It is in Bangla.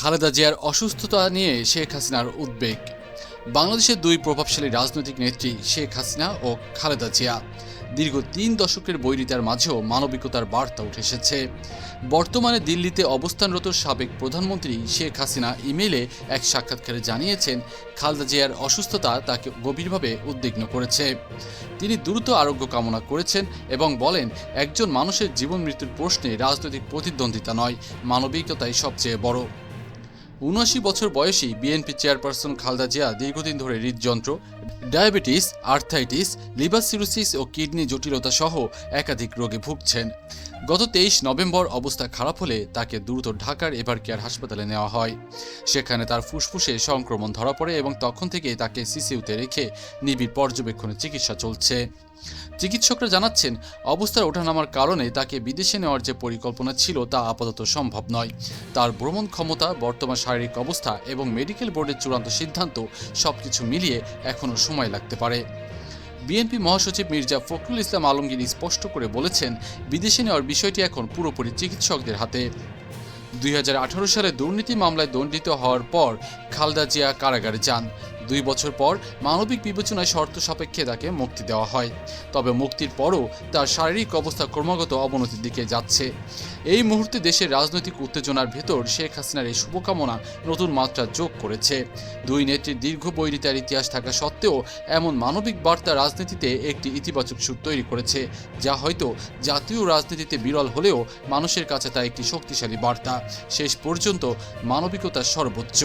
খালেদা জিয়ার অসুস্থতা নিয়ে শেখ হাসিনার উদ্বেগ। বাংলাদেশের দুই প্রভাবশালী রাজনৈতিক নেত্রী শেখ হাসিনা ও খালেদা জিয়া। দীর্ঘ তিন দশকের বৈরিতার মাঝেও মানবিকতার বার্তা উঠে এসেছে। বর্তমানে দিল্লিতে অবস্থানরত সাবেক প্রধানমন্ত্রী শেখ হাসিনা ইমেইলে এক সাক্ষাৎকারে জানিয়েছেন, খালেদা জিয়ার অসুস্থতা তাকে গভীরভাবে উদ্বিগ্ন করেছে। তিনি দ্রুত আরোগ্য কামনা করেছেন এবং বলেন, একজন মানুষের জীবন মৃত্যুর প্রশ্নে রাজনৈতিক প্রতিদ্বন্দ্বিতা নয়, মানবিকতাই সবচেয়ে বড়। উনআশি বছর বয়সী বিএনপি চেয়ারপারসন খালদা জিয়া দীর্ঘদিন ধরে হৃদযন্ত্র ডায়াবেটিস আর্থাইটিস লিভার সিরোসিস ও কিডনি জটিলতা সহ একাধিক রোগে ভুগছেন। গত তেইশ নভেম্বর অবস্থা খারাপ হলে তাকে দ্রুত ঢাকার এভার কেয়ার হাসপাতালে নেওয়া হয়। সেখানে তার ফুসফুসে সংক্রমণ ধরা পড়ে এবং তখন থেকে তাকে সিসিউতে রেখে নিবিড় পর্যবেক্ষণে চিকিৎসা চলছে। চিকিৎসকরা জানাচ্ছেন, অবস্থার ওঠানামার কারণে তাকে বিদেশে নেওয়ার যে পরিকল্পনা ছিল তা আপাতত সম্ভব নয়। তার ভ্রমণ ক্ষমতা, বর্তমান শারীরিক অবস্থা এবং মেডিকেল বোর্ডের চূড়ান্ত সিদ্ধান্ত সবকিছু মিলিয়ে এখনও সময় লাগতে পারে। বিএনপি মহাসচিব মির্জা ফখরুল ইসলাম আলমগীর স্পষ্ট করে বলেছেন, বিদেশে নেওয়ার বিষয়টি এখন পুরোপুরি চিকিৎসকদের হাতে। দুই হাজার আঠারো সালে দুর্নীতি মামলায় দণ্ডিত হওয়ার পর খালদা জিয়া কারাগারে যান। দুই বছর পর মানবিক বিবেচনায় শর্ত সাপেক্ষে তাকে মুক্তি দেওয়া হয়। তবে মুক্তির পরও তার শারীরিক অবস্থা ক্রমাগত অবনতির দিকে যাচ্ছে। এই মুহূর্তে দেশের রাজনৈতিক উত্তেজনার ভেতর শেখ হাসিনার এই শুভকামনা নতুন মাত্রা যোগ করেছে। দুই নেত্রীর দীর্ঘ বৈরিতার ইতিহাস থাকা সত্ত্বেও এমন মানবিক বার্তা রাজনীতিতে একটি ইতিবাচক সুর তৈরি করেছে, যা হয়তো জাতীয় রাজনীতিতে বিরল হলেও মানুষের কাছে তা একটি শক্তিশালী বার্তা। শেষ পর্যন্ত মানবিকতার সর্বোচ্চ।